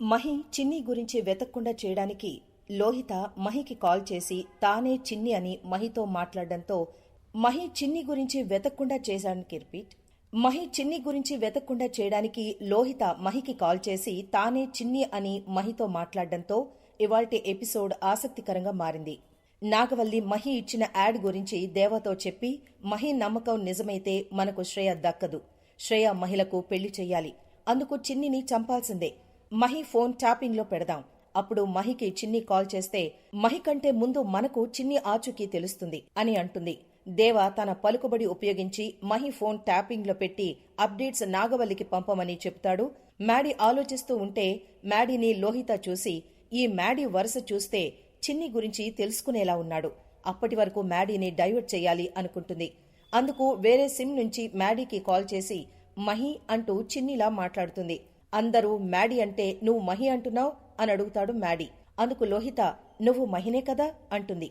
మహి చిన్ని గురించి వెతక్కుండా చేయడానికి లోహిత మహికి కాల్ చేసి తానే చిన్ని అని మహితో మాట్లాడడంతో మహి చిన్ని గురించి వెతక్కుండా చేయడానికి రిపీట్ మహి చిన్ని గురించి వెతక్కుండా చేయడానికి లోహిత మహికి కాల్ చేసి తానే చిన్ని అని మహితో మాట్లాడడంతో ఇవాల్టి ఎపిసోడ్ ఆసక్తికరంగా మారింది. నాగవల్లి మహి ఇచ్చిన యాడ్ గురించి దేవతో చెప్పి మహి నమ్మకం నిజమైతే మనకు శ్రేయ దక్కదు. శ్రేయ మహిళకు పెళ్ళి చెయ్యాలి. అందుకు చిన్నిని చంపాల్సిందే. మహి ఫోన్ ట్యాపింగ్లో పెడదాం. అప్పుడు మహికి చిన్ని కాల్ చేస్తే మహి కంటే ముందు మనకు చిన్ని ఆచూకీ తెలుస్తుంది అని అంటుంది. దేవ తన పలుకుబడి ఉపయోగించి మహి ఫోన్ ట్యాపింగ్లో పెట్టి అప్డేట్స్ నాగవల్లికి పంపమని చెప్తాడు. మ్యాడీ ఆలోచిస్తూ ఉంటే మ్యాడీని లోహిత చూసి ఈ మ్యాడీ వరుస చూస్తే చిన్ని గురించి తెలుసుకునేలా ఉన్నాడు. అప్పటి వరకు మ్యాడీని డైవర్ట్ చేయాలి అనుకుంటుంది. అందుకు వేరే సిమ్ నుంచి మ్యాడీకి కాల్ చేసి మహి అంటూ చిన్నిలా మాట్లాడుతుంది. అందరూ మ్యాడీ అంటే నువ్వు మహి అంటున్నావు అని అడుగుతాడు మ్యాడీ. అందుకు లోహిత నువ్వు మహినే కదా? అంటుంది.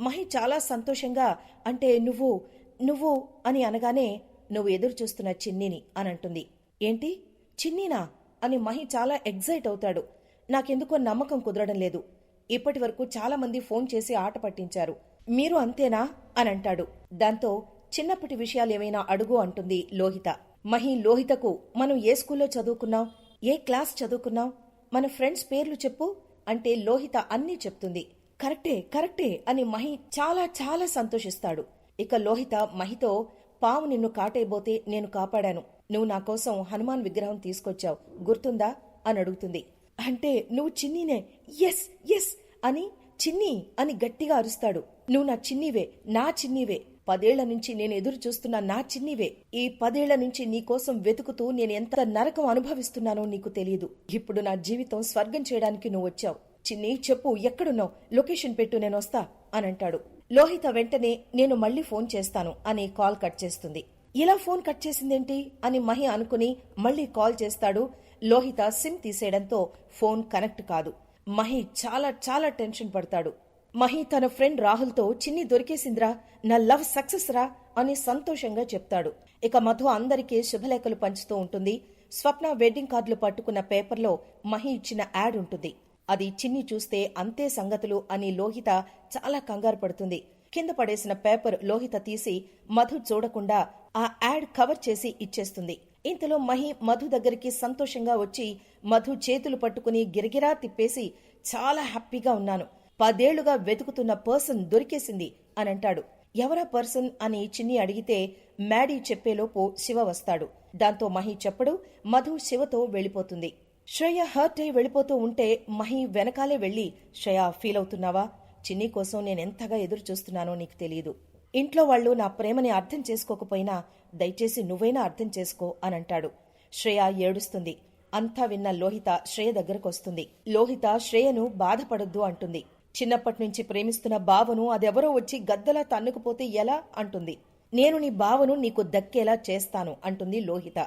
మహి చాలా సంతోషంగా అంటే నువ్వు నువ్వు అని అనగానే నువ్వు ఎదురు చూస్తున్న చిన్నిని అని అంటుంది. ఏంటి? చిన్నీనా? అని మహి చాలా ఎగ్జైట్ అవుతాడు. నాకెందుకో నమ్మకం కుదరడం లేదు. ఇప్పటి వరకు చాలామంది ఫోన్ చేసి ఆట పట్టించారు. మీరు అంతేనా? అని అంటాడు. దాంతో చిన్నప్పటి విషయాలు ఏమైనా అడుగు అంటుంది లోహిత. మహి లోహితకు మనం ఏ స్కూల్లో చదువుకున్నాం? ఏ క్లాస్ చదువుకున్నాం? మన ఫ్రెండ్స్ పేర్లు చెప్పు అంటే లోహిత అన్నీ చెప్తుంది. కరెక్టే కరెక్టే అని మహి చాలా చాలా సంతోషిస్తాడు. ఇక లోహిత మహితో పాము నిన్ను కాటైపోతే నేను కాపాడాను. నువ్వు నా కోసం హనుమాన్ విగ్రహం తీసుకొచ్చావు. గుర్తుందా? అని అడుగుతుంది. అంటే నువ్వు చిన్నీనే. ఎస్ ఎస్ అని చిన్ని అని గట్టిగా అరుస్తాడు. నువ్వు నా చిన్నివే నా చిన్నివే. పదేళ్ళ నుంచి నేను ఎదురు చూస్తున్న నా చిన్నివే. ఈ పదేళ్ళ నుంచి నీకోసం వెతుకుతూ నేను ఎంత నరకం అనుభవిస్తున్నానో నీకు తెలియదు ఇప్పుడు నా జీవితం స్వర్గం చేయడానికి నువ్వు వచ్చావు. చిన్ని చెప్పు ఎక్కడున్నావు? లొకేషన్ పెట్టు నేను వస్తా అని అంటాడు. లోహిత వెంటనే నేను మళ్ళీ ఫోన్ చేస్తాను అని కాల్ కట్ చేస్తుంది. ఇలా ఫోన్ కట్ చేసిందేంటి? అని మహి అనుకుని మళ్ళీ కాల్ చేస్తాడు. లోహిత సిమ్ తీసేయడంతో ఫోన్ కనెక్ట్ కాదు. మహి చాలా చాలా టెన్షన్ పడతాడు. మహి తన ఫ్రెండ్ రాహుల్తో చిన్ని దొరికేసిందిరా నా లవ్ సక్సెస్ రా అని సంతోషంగా చెప్తాడు. ఇక మధు అందరికీ శుభలేఖలు పంచుతూ ఉంటుంది. స్వప్న వెడ్డింగ్ కార్డులు పట్టుకున్న పేపర్లో మహి ఇచ్చిన యాడ్ ఉంటుంది. అది చిన్ని చూస్తే అంతే సంగతులు అని లోహిత చాలా కంగారు పడుతుంది. కింద పడేసిన పేపర్ లోహిత తీసి మధు చూడకుండా ఆ యాడ్ కవర్ చేసి ఇచ్చేస్తుంది. ఇంతలో మహి మధు దగ్గరికి సంతోషంగా వచ్చి మధు చేతులు పట్టుకుని గిరగిరా తిప్పేసి చాలా హ్యాపీగా ఉన్నాను. పదేళ్ళుగా వెతుకుతున్న పర్సన్ దొరికేసింది అని అంటాడు ఎవరా పర్సన్ అని చిన్ని అడిగితే మ్యాడీ చెప్పేలోపు శివ వస్తాడు. దాంతో మహి చెప్పడు మధు శివతో వెళ్ళిపోతుంది. శ్రేయ హర్ట్ అయి వెళ్ళిపోతూ ఉంటే మహి వెనకాలే వెళ్ళి శ్రేయ ఫీల్ అవుతున్నావా? చిన్ని కోసం నేనెంతగా ఎదురు చూస్తున్నానో నీకు తెలియదు. ఇంట్లో వాళ్ళు నా ప్రేమని అర్థం చేసుకోకపోయినా దయచేసి నువ్వైనా అర్థం చేసుకో అనంటాడు. శ్రేయ ఏడుస్తుంది. అంతా విన్న లోహిత శ్రేయ దగ్గరకొస్తుంది. లోహిత శ్రేయను బాధపడొద్దు అంటుంది. చిన్నప్పటి నుంచి ప్రేమిస్తున్న బావను అదెవరో వచ్చి గద్దలా తన్నుకుపోతే ఎలా అంటుంది. నేను నీ బావను నీకు దక్కేలా చేస్తాను అంటుంది లోహిత.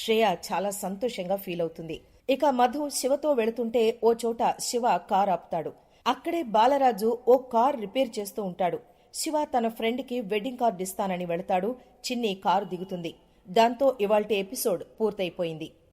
శ్రేయ చాలా సంతోషంగా ఫీల్ అవుతుంది. ఇక మధు శివతో వెళుతుంటే ఓ చోట శివ కార్ ఆపుతాడు. అక్కడే బాలరాజు ఓ కార్ రిపేర్ చేస్తూ ఉంటాడు. శివ తన ఫ్రెండ్కి వెడ్డింగ్ కార్డు ఇస్తానని వెళతాడు. చిన్ని కారు దిగుతుంది. దాంతో ఇవాల్టి ఎపిసోడ్ పూర్తయిపోయింది.